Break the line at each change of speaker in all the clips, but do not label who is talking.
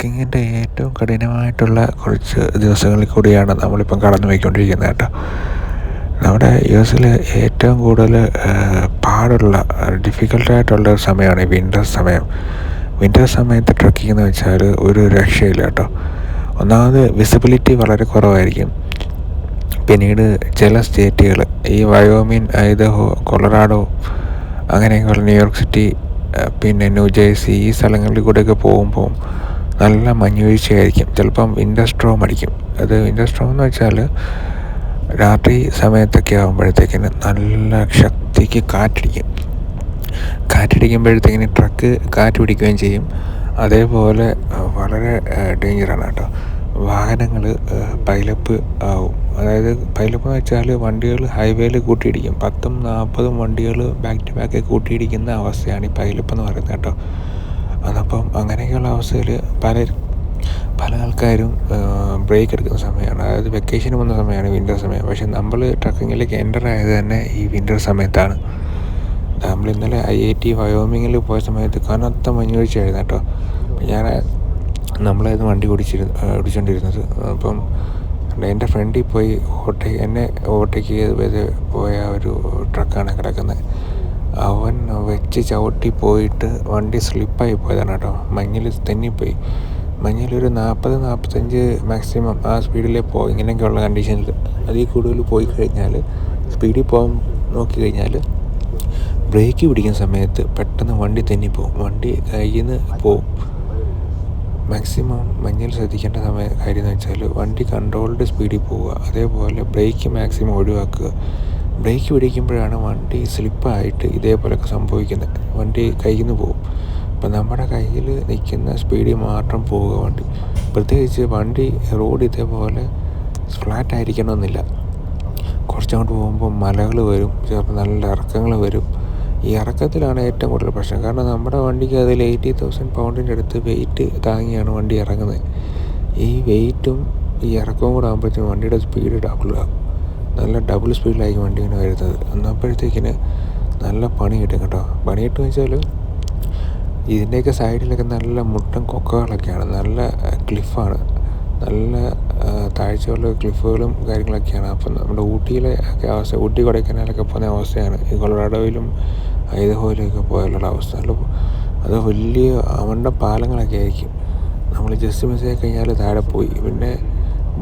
ട്രക്കിങ്ങിന്റെ ഏറ്റവും കഠിനമായിട്ടുള്ള കുറച്ച് ദിവസങ്ങളിൽ കൂടിയാണ് നമ്മളിപ്പം കടന്നു പോയിക്കൊണ്ടിരിക്കുന്നത് കേട്ടോ. നമ്മുടെ യു എസിൽ ഏറ്റവും കൂടുതൽ പാടുള്ള ഡിഫിക്കൽട്ടായിട്ടുള്ള ഒരു സമയമാണ് ഈ വിന്റർ സമയം. വിന്റർ സമയത്ത് ട്രക്കിംഗ് എന്ന് വെച്ചാൽ ഒരു രക്ഷയില്ല കേട്ടോ. ഒന്നാമത് വിസിബിലിറ്റി വളരെ കുറവായിരിക്കും. പിന്നീട് ചില സ്റ്റേറ്റുകൾ ഈ വയോമിൻ ഐദഹോ കൊളറാഡോ അങ്ങനെയൊക്കെയുള്ള ന്യൂയോർക്ക് സിറ്റി പിന്നെ ന്യൂജേഴ്സി ഈ സ്ഥലങ്ങളിൽ കൂടെയൊക്കെ പോകുമ്പോൾ നല്ല മഞ്ഞുവീഴ്ചയായിരിക്കും ചിലപ്പം വിന്റർ സ്ട്രോം അടിക്കും. അത് വിന്റർ സ്ട്രോം എന്ന് വെച്ചാൽ രാത്രി സമയത്തൊക്കെ ആകുമ്പോഴത്തേക്കിന് നല്ല ശക്തിക്ക് കാറ്റടിക്കും. കാറ്റടിക്കുമ്പോഴത്തേക്കിന് ട്രക്ക് കാറ്റ് പിടിക്കുകയും ചെയ്യും. അതേപോലെ വളരെ ഡേഞ്ചറാണ് കേട്ടോ. വാഹനങ്ങൾ പൈലപ്പ് ആവും. അതായത് പൈലപ്പ് എന്ന് വെച്ചാൽ വണ്ടികൾ ഹൈവേയിൽ കൂട്ടിയിടിക്കും. പത്തും നാൽപ്പതും വണ്ടികൾ ബാക്ക് ടു ബാക്ക് കൂട്ടിയിടിക്കുന്ന അവസ്ഥയാണ് ഈ പൈലപ്പ് എന്ന് പറയുന്നത് കേട്ടോ. അതപ്പം അങ്ങനെയൊക്കെയുള്ള അവസ്ഥയിൽ പല പല ആൾക്കാരും ബ്രേക്ക് എടുക്കുന്ന സമയമാണ്. അതായത് വെക്കേഷന് വന്ന സമയമാണ് വിന്റർ സമയം. പക്ഷെ നമ്മൾ ട്രക്കിങ്ങിലേക്ക് എന്റർ ആയത് തന്നെ ഈ വിന്റർ സമയത്താണ്. നമ്മൾ ഇന്നലെ ഐ ഐ ടി വയോമിങ്ങിൽ പോയ സമയത്ത് കനത്ത മഞ്ഞുവീഴ്ചയായിരുന്നു കേട്ടോ. ഞാൻ നമ്മളായിരുന്നു വണ്ടി ഓടിച്ചിരുന്നു ഓടിച്ചുകൊണ്ടിരുന്നത് അപ്പം എന്റെ ഫ്രണ്ടിൽ പോയി ഓവർടേക്ക് എന്നെ ഓവർടേക്ക് ചെയ്ത് പോയ ഒരു ട്രക്കാണ് കിടക്കുന്നത്. അവൻ വെച്ച് ചവിട്ടി പോയിട്ട് വണ്ടി സ്ലിപ്പായി പോയതാണ് കേട്ടോ. മഞ്ഞിൽ തെന്നിപ്പോയി. മഞ്ഞിലൊരു നാൽപ്പത് നാൽപ്പത്തഞ്ച് മാക്സിമം ആ സ്പീഡിൽ പോകും ഇങ്ങനെയൊക്കെയുള്ള കണ്ടീഷനിൽ അതിൽ കൂടുതൽ പോയി കഴിഞ്ഞാൽ സ്പീഡിൽ പോകാൻ നോക്കി കഴിഞ്ഞാൽ ബ്രേക്ക് പിടിക്കുന്ന സമയത്ത് പെട്ടെന്ന് വണ്ടി തെന്നിപ്പോവും. വണ്ടി കയ്യിൽ നിന്ന് പോവും. മാക്സിമം മഞ്ഞിൽ ശ്രദ്ധിക്കേണ്ട സമയ കാര്യം എന്ന് വെച്ചാൽ വണ്ടി കൺട്രോൾഡ് സ്പീഡിൽ പോവുക. അതേപോലെ ബ്രേക്ക് മാക്സിമം ഒഴിവാക്കുക. ബ്രേക്ക് പിടിക്കുമ്പോഴാണ് വണ്ടി സ്ലിപ്പായിട്ട് ഇതേപോലെയൊക്കെ സംഭവിക്കുന്നത്. വണ്ടി കയ്യിൽ നിന്ന് പോകും അപ്പം നമ്മുടെ കയ്യിൽ നിൽക്കുന്ന സ്പീഡിൽ മാത്രം പോവുക വണ്ടി. പ്രത്യേകിച്ച് വണ്ടി റോഡ് ഇതേപോലെ ഫ്ലാറ്റ് ആയിരിക്കണമെന്നില്ല. കുറച്ചങ്ങോട്ട് പോകുമ്പോൾ മലകൾ വരും ചിലപ്പോൾ നല്ല ഇറക്കങ്ങൾ വരും. ഈ ഇറക്കത്തിലാണ് ഏറ്റവും കൂടുതൽ പ്രശ്നം. കാരണം നമ്മുടെ വണ്ടിക്ക് അതിൽ എയ്റ്റി തൗസൻഡ് പൗണ്ടിന്റെ അടുത്ത് വെയിറ്റ് താങ്ങിയാണ് വണ്ടി ഇറങ്ങുന്നത്. ഈ വെയിറ്റും ഈ ഇറക്കവും കൂടെ ആകുമ്പോഴത്തേക്കും വണ്ടിയുടെ സ്പീഡ് ഡബിൾ ആകും നല്ല ഡബിൾ സ്പീഡിലായിരിക്കും വണ്ടി ഇങ്ങനെ വരുന്നത്. എന്നപ്പോഴത്തേക്കിന് നല്ല പണി കിട്ടും കേട്ടോ. പണി കിട്ടും വെച്ചാൽ ഇതിന്റെയൊക്കെ സൈഡിലൊക്കെ നല്ല മുട്ടൻ കൊക്കകളൊക്കെയാണ്. നല്ല ക്ലിഫാണ് നല്ല താഴ്ചയുള്ള ക്ലിഫുകളും കാര്യങ്ങളൊക്കെയാണ്. അപ്പം നമ്മുടെ ഊട്ടിയിലെ ഒക്കെ അവസ്ഥ ഊട്ടി കൊടൈക്കനാലൊക്കെ പോകുന്ന അവസ്ഥയാണ്. ഈ കൊളറാഡോയിലും ഐതഹോയിലൊക്കെ പോയാലുള്ള അവസ്ഥ. അത് വലിയ അവണ്ട പാലങ്ങളൊക്കെ ആയിരിക്കും. നമ്മൾ ജസ്റ്റ് മിസ് കഴിഞ്ഞാൽ താഴെ പോയി. പിന്നെ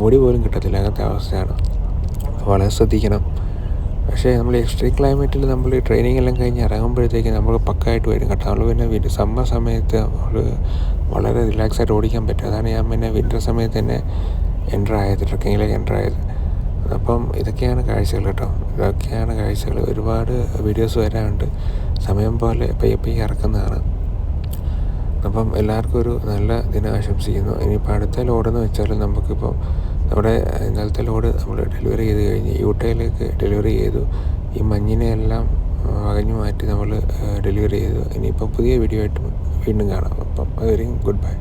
മുടി പോലും കിട്ടത്തില്ല. അങ്ങനത്തെ അവസ്ഥയാണ്. വളരെ ശ്രദ്ധിക്കണം. പക്ഷേ നമ്മൾ എക്സ്ട്രീം ക്ലൈമറ്റിൽ നമ്മൾ ട്രെയിനിങ് എല്ലാം കഴിഞ്ഞ് ഇറങ്ങുമ്പോഴത്തേക്ക് നമ്മൾ പക്കായിട്ട് വരും കേട്ടോ. നമ്മൾ പിന്നെ സമ്മർ സമയത്ത് നമ്മൾ വളരെ റിലാക്സ് ആയിട്ട് ഓടിക്കാൻ പറ്റും. അതാണ് ഞാൻ പിന്നെ വിന്റർ സമയത്ത് തന്നെ എന്റർ ആയത് ട്രക്കിങ്ങിലേക്ക് എന്റർ ആയത്. അപ്പം ഇതൊക്കെയാണ് കാഴ്ചകൾ കേട്ടോ. ഇതൊക്കെയാണ് കാഴ്ചകൾ. ഒരുപാട് വീഡിയോസ് വരാനുണ്ട്. സമയം പോലെ പയ്യെ പയ്യെ ഇറക്കുന്നതാണ്. അപ്പം എല്ലാവർക്കും ഒരു നല്ല ദിനം ആശംസിക്കുന്നു. ഇനിയിപ്പോൾ അടുത്ത ലോഡെന്ന് വെച്ചാൽ നമുക്കിപ്പോൾ നമ്മുടെ ഇന്നലത്തെ ലോഡ് നമ്മൾ ഡെലിവറി ചെയ്ത് കഴിഞ്ഞ് യൂട്ടയിലേക്ക് ഡെലിവറി ചെയ്തു. ഈ മഞ്ഞിനെ എല്ലാം അകഞ്ഞു മാറ്റി നമ്മൾ ഡെലിവറി ചെയ്തു. ഇനിയിപ്പം പുതിയ വീഡിയോ ആയിട്ട് വീണ്ടും കാണാം. അപ്പം അതുവരെയും ഗുഡ് ബൈ.